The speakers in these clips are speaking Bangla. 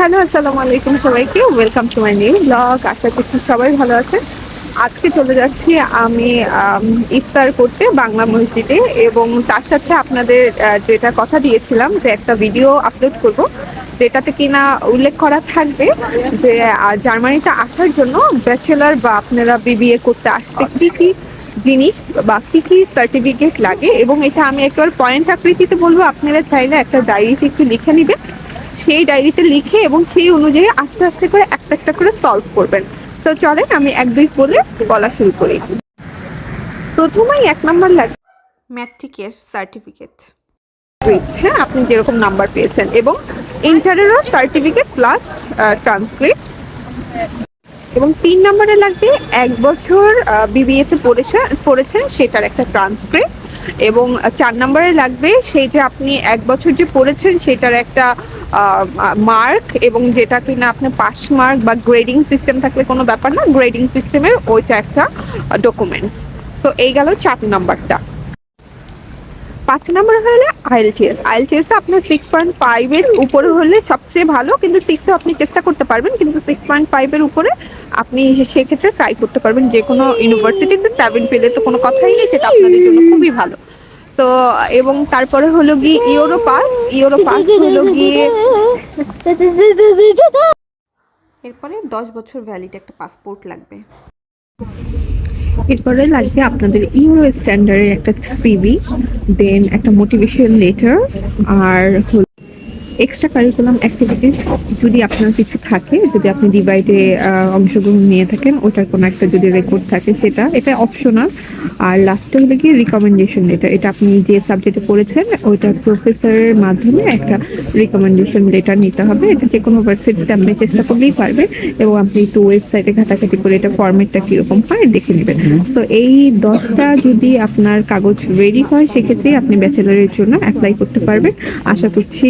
হ্যালো, আসসালামু আলাইকুম সবাইকে। Welcome to my new blog আশা করছি সবাই ভালো আছেন। আজকে চলে যাচ্ছি আমি ইফতার করতে বাংলা মসজিদে এবং তার সাথে আপনাদের যেটা কথা দিয়েছিলাম যে একটা ভিডিও আপলোড করব, যেটাতে কিনা উল্লেখ করা থাকবে যে জার্মানিতে আসার জন্য ব্যাচেলার বা আপনারা বিবিএ করতে আসতে কি কি জিনিস বা কী কী সার্টিফিকেট লাগে এবং এটা আমি একবার পয়েন্ট আকৃতিতে বলব। আপনারা চাইলে একটা ডায়েরিতে একটু লিখে নেবেন। সেই ডায়েরিতে লিখে এবং সেই অনুযায়ী আস্তে আস্তে করে একটা একটা করে সলভ করবেন। তো চলেন আমি এক দুই বলে বলা শুরু করি। প্রথমেই এক নাম্বার লাগবে ম্যাট্রিকের সার্টিফিকেট হ্যাঁ আপনি যেরকম নাম্বার পেয়েছেন এবং ইন্টারেরও সার্টিফিকেট প্লাস ট্রান্সক্রিপ্ট এবং তিন নম্বরে লাগবে এক বছর বিবিএতে পড়েছে পড়েছেন সেটার একটা ট্রান্সক্রিপ্ট এবং চার নম্বরে লাগবে সেই যে আপনি এক বছর যে পড়েছেন সেটার একটা মার্ক এবং যেটা কিনা আপনার পাস মার্ক বা গ্রেডিং সিস্টেম থাকলে কোনো ব্যাপার না গ্রেডিং সিস্টেমের ওইটা একটা ডকুমেন্টস তো এই গেল চার নাম্বারটা। পাঁচ নম্বর হলে আইএলটিএস আইএলটিএস আপনার সিক্স পয়েন্ট ফাইভের উপরে হলে সবচেয়ে ভালো, কিন্তু সিক্সে আপনি চেষ্টা করতে পারবেন, কিন্তু সিক্স পয়েন্ট ফাইভের উপরে আপনি সেক্ষেত্রে ট্রাই করতে পারবেন। যে কোনো ইউনিভার্সিটিতে সেভেন পেলে তো কোনো কথাই নেই, সেটা আপনাদের জন্য খুবই ভালো। তো, এবং তারপরে হলো গিয়ে ইউরো পাস ইউরো পাস হলো গিয়ে এরপরে দশ বছর ভ্যালিড একটা পাসপোর্ট লাগবে। এরপরে লাগবে আপনাদের ইউরো স্ট্যান্ডার্ডের একটা সিবি দেন একটা মোটিভেশন লেটার আর এক্সট্রা কারিকুলাম অ্যাক্টিভিটিস যদি আপনার কিছু থাকে যদি আপনি ডিভাইডে অংশগ্রহণ নিয়ে থাকেন ওটার কোনো একটা যদি রেকর্ড থাকে সেটা এটা অপশনাল আর লাস্টে হলে গিয়ে রিকমেন্ডেশন লেটার এটা আপনি যে সাবজেক্টে পড়েছেন ওইটা প্রফেসরের মাধ্যমে একটা রিকমেন্ডেশন লেটার নিতে হবে। এটা যে কোনো ভার্সিটিতে আপনি চেষ্টা করলেই পারবেন এবং আপনি একটু ওয়েবসাইটে ঘাটাঘাটি করে এটা ফর্মেটটা কীরকম হয় দেখে নেবেন। সো এই দশটা যদি আপনার কাগজ রেডি হয় সেক্ষেত্রে আপনি ব্যাচেলারের জন্য অ্যাপ্লাই করতে পারবেন। আশা করছি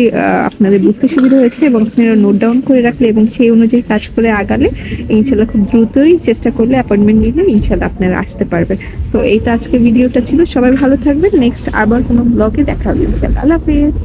আপনাদের বুঝতে সুবিধা হয়েছে এবং আপনারা নোট ডাউন করে রাখলে এবং সেই অনুযায়ী কাজ করে আগালে ইনশাল্লাহ খুব দ্রুতই চেষ্টা করলে অ্যাপয়েন্টমেন্ট নিলে ইনশাল্লাহ আপনারা আসতে পারবেন। সো এই তো আজকে ভিডিওটা ছিল। সবাই ভালো থাকবেন। নেক্সট আবার কোনো ব্লগে দেখা হবে ইনশাল্লাহ। আল্লাহ হাফিজ।